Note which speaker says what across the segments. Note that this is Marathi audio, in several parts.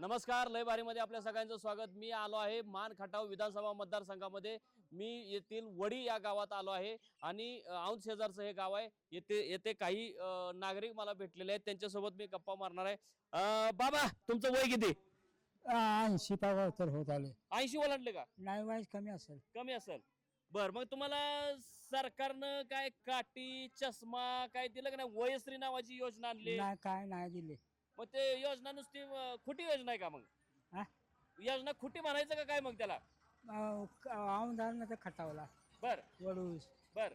Speaker 1: नमस्कार लय भारीमध्ये आपल्या सगळ्यांचं स्वागत. मी आलो आहे मान खटाव विधानसभा मतदारसंघामध्ये. मी येथील वडी या गावात आलो आहे आणि औंध शेजारचं हे गाव आहे. येथे येथे काही नागरिक मला भेटलेले आहेत. त्यांच्यासोबत मी गप्पा मारणार आहे. बाबा तुमचं वय किती?
Speaker 2: ऐंशी तर होत आले.
Speaker 1: ऐंशी ओलांडले का?
Speaker 2: नाही वाईज कमी असेल.
Speaker 1: कमी असेल. बर मग तुम्हाला सरकारनं काय काठी चष्मा काय दिलं का नाही? वयश्री नावाची योजना आणली.
Speaker 2: काय नाही दिले.
Speaker 1: मग ते योजना नुसती अ, खोटी योजना आहे का मग?
Speaker 2: हा?
Speaker 1: योजना खोटी म्हणायचं का काय मग त्याला?
Speaker 2: तर खटावला.
Speaker 1: बर.
Speaker 2: वडूस
Speaker 1: बर.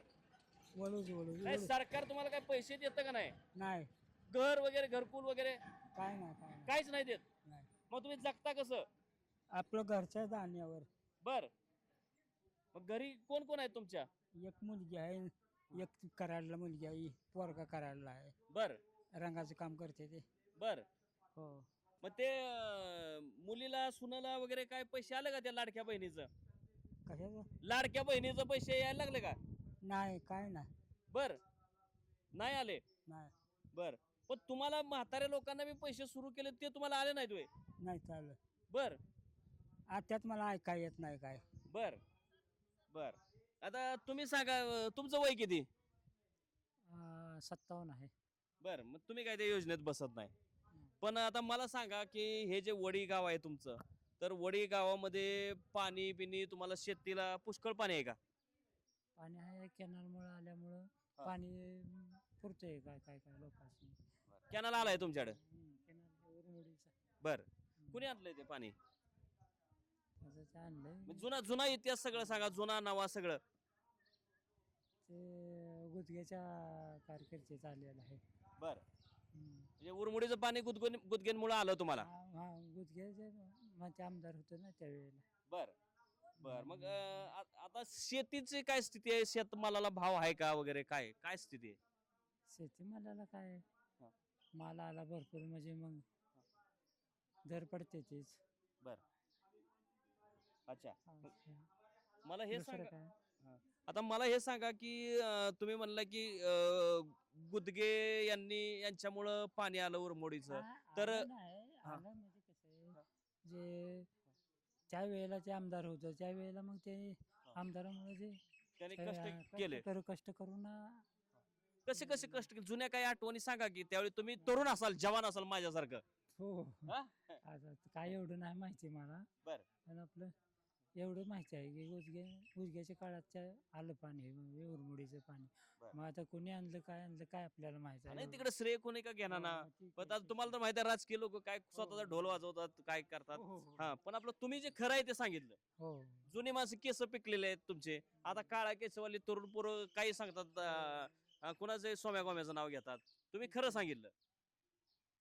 Speaker 2: वडूस वडूस
Speaker 1: नाही
Speaker 2: वडूस.
Speaker 1: सरकार तुम्हाला काय पैसे देतं का नाही?
Speaker 2: नाही.
Speaker 1: घर वगैरे घरकुल वगैरे?
Speaker 2: काय नाही काय नाही,
Speaker 1: काहीच नाही देत?
Speaker 2: नाही.
Speaker 1: मग तुम्ही जगता कसं?
Speaker 2: आपलं घरच्या धान्यावर.
Speaker 1: बर. मग घरी कोण कोण आहे तुमच्या?
Speaker 2: एक मुलगी आहे एक कराडला मुलगी आहे पोरगा कराडला आहे.
Speaker 1: बर.
Speaker 2: रंगाचं काम करते ते.
Speaker 1: बर.
Speaker 2: हो.
Speaker 1: मग ते अं, मुलीला सुनाला वगैरे काय पैसे आले का त्या लाडक्या बहिणीचं?
Speaker 2: कशाचं?
Speaker 1: लाडक्या बहिणीचं पैसे यायला लागले का?
Speaker 2: नाही काय नाही.
Speaker 1: बर. नाही आले?
Speaker 2: नाही.
Speaker 1: बर. पण तुम्हाला म्हाताऱ्या लोकांना मी पैसे सुरू केले ते तुम्हाला आले नाहीत होय?
Speaker 2: नाही चाललं.
Speaker 1: बर.
Speaker 2: त्यात मला ऐकाय येत नाही काय.
Speaker 1: बर. बर. आता तुम्ही सांगा अं, तुमचं वय किती?
Speaker 2: सत्तावन्न आहे.
Speaker 1: बर. मग तुम्ही काय त्या योजनेत बसत नाही? पण आता मला सांगा की हे जे वडी गाव आहे तुमचं तर वडी गावामध्ये पाणी पिणी तुम्हाला शेतीला पुष्कळ पाणी आहे का?
Speaker 2: पाणी आहे कॅनलमुळे आल्यामुळं. पाणी पुरतंय काय काय काय लोकांनी
Speaker 1: कॅनल आलाय तुमच्याकडे?
Speaker 2: कॅनल उरमुडीचं
Speaker 1: बर. कुणी आणलंय ते पाणी?
Speaker 2: त्याचं आणलंय.
Speaker 1: मग जुना जुना इतिहास सगळं सांगा जुना नवा सगळं.
Speaker 2: ते गुदघ्याच्या कार्यकर्ते आलेलं आहे.
Speaker 1: बर. म्हणजे उरमुडीचं पाणी गुदगुन गुदगेनमुळे आलं तुम्हाला?
Speaker 2: गुदघ्याचे माझे आमदार होते ना त्यावेळेला.
Speaker 1: बर बर. मग अं, आ- आता शेतीची काय स्थिती आहे? शेतमालाला भाव आहे का वगैरे काय? काय स्थिती आहे?
Speaker 2: शेतीमालाला काय?
Speaker 1: हा.
Speaker 2: माल आला भरपूर म्हणजे मग दर पडते तेच.
Speaker 1: बर. अच्छा.
Speaker 2: हा,
Speaker 1: मला हे
Speaker 2: दुसरं
Speaker 1: सांगा
Speaker 2: काय.
Speaker 1: आता मला हे सांगा की अं, तुम्ही म्हणला की अं, गुदगे यांनी यांच्यामुळं पाणी आलं उरमोडीचं. तर-
Speaker 2: आलं नाही. आलं म्हणजे कसं आहे जे त्या वेळेला आमदार होतं त्या वेळेला मग ते आमदारामुळे जे
Speaker 1: त्यांनी कष्ट केले.
Speaker 2: करू कष्ट करून
Speaker 1: कसे कसे कष्ट केले? जुन्या काही आठवणी सांगा की त्यावेळी तुम्ही तरुण असाल जवान असाल माझ्यासारखं.
Speaker 2: हो? आता काय एवढं नाही माहिती मला.
Speaker 1: बर.
Speaker 2: पण आपलं एवढं माहिती आहे की उजगे उजग्याच्या काळात आलं पाणी म्हणजे उरमुडीचं पाणी. मग आता कोणी आणलं काय आणलं काय आपल्याला माहिती
Speaker 1: नाही
Speaker 2: आहे
Speaker 1: तिकडे श्रेय कोणी का घेणार ना?
Speaker 2: हो, ठीक
Speaker 1: पण आता तुम्हाला तर माहिती आहे राजकीय लोक काय स्वतःचा ढोल वाजवतात काय करतात.
Speaker 2: हो, हो, हो.
Speaker 1: हा पण आपलं तुम्ही जे खरं आहे ते सांगितलं.
Speaker 2: हो.
Speaker 1: जुने माणसं केस पिकलेले आहेत तुमचे. आता काळा केसवाली तरुण पोरं काही सांगतात अं, अं, कुणाचं सोम्या गोम्याचं नाव घेतात. तुम्ही खरं सांगितलं.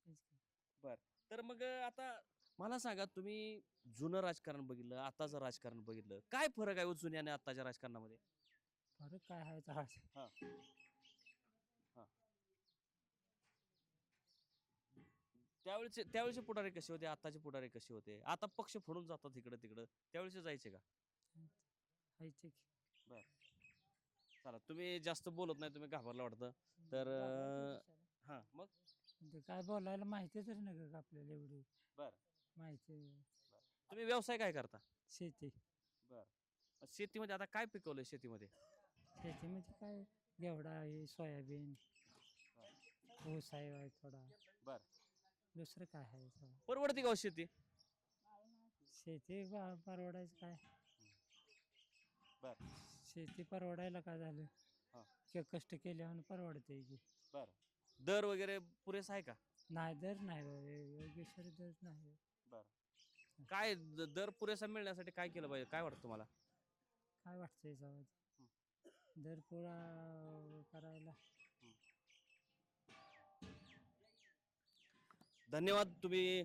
Speaker 2: तेच की.
Speaker 1: बर. तर मग आता मला सांगा तुम्ही जुनं राजकारण बघितलं आताचं राजकारण बघितलं काय फरक आहे हो जुन्या आणि आताच्या राजकारणामध्ये?
Speaker 2: फरक काय आहे?
Speaker 1: हा. हा. त्यावेळेचे त्यावेळेचे पुढारी कसे होते? आताचे पुढारी कसे होते? आता पक्ष फोडून जातात इकडं तिकडं. त्यावेळेचे जायचे का. बर. चला तुम्ही जास्त बोलत नाही तुम्ही घाबरला वाटतं. तर अं, हा मग?
Speaker 2: ते काय बोलायला माहिती तर नाही का आपल्याला एवढी?
Speaker 1: बर.
Speaker 2: माहिती
Speaker 1: तुम्ही व्यवसाय काय करता?
Speaker 2: शेती.
Speaker 1: बर. शेतीमध्ये आता काय पिकवलंय शेतीमध्ये?
Speaker 2: शेतीमध्ये काय? घेवडा आहे सोयाबीन. ऊस आहे थोडा.
Speaker 1: बर.
Speaker 2: दुसरं काय आहे.
Speaker 1: परवडते का हो शेती?
Speaker 2: शेती प- परवडायचं काय?
Speaker 1: बर.
Speaker 2: शेती परवडायला काय झालं?
Speaker 1: हा.
Speaker 2: की कष्ट केल्यावर परवडते की.
Speaker 1: बर. दर वगैरे पुरेसा आहे का?
Speaker 2: नाही दर नाही बाबा, दर नाही.
Speaker 1: बर. काय द- दर पुरेसा मिळण्यासाठी काय केलं पाहिजे? काय वाटतं तुम्हाला?
Speaker 2: काय वाटतं याच्यावर? दर पुरा करायला.
Speaker 1: धन्यवाद. तुम्ही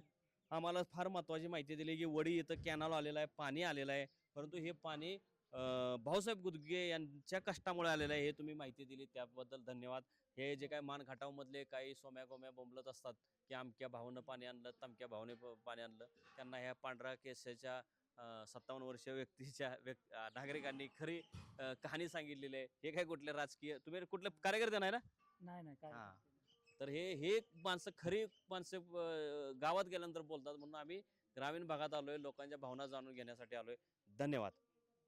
Speaker 1: आम्हाला फार महत्वाची माहिती दिली की वडी इथं कॅनल आलेला आहे पाणी आलेलं आहे. परंतु हे पाणी भाऊसाहेब गुदगे यांच्या कष्टामुळे आलेलं आहे हे तुम्ही माहिती दिली त्याबद्दल धन्यवाद. हे जे काय मानघाटावमधले काही सोम्या गोम्या बोंबलत असतात की अमक्या भावानं पाणी आणलं तमक्या भावाने प- पाणी आणलं त्यांना ह्या पांढरा केसाच्या सत्तावन्न वर्षीय व्यक्तीच्या व्यक् नागरिकांनी खरी कहाणी सांगितलेली आहे. हे काय कुठले राजकीय तुम्ही कुठले कार्यकर्ते नाही ना?
Speaker 2: नाही नाही
Speaker 1: हा. तर हे हे माणसं खरी माणसं गावात गेल्यानंतर बोलतात म्हणून आम्ही ग्रामीण भागात आलोय लोकांच्या भावना जाणून घेण्यासाठी आलोय. धन्यवाद.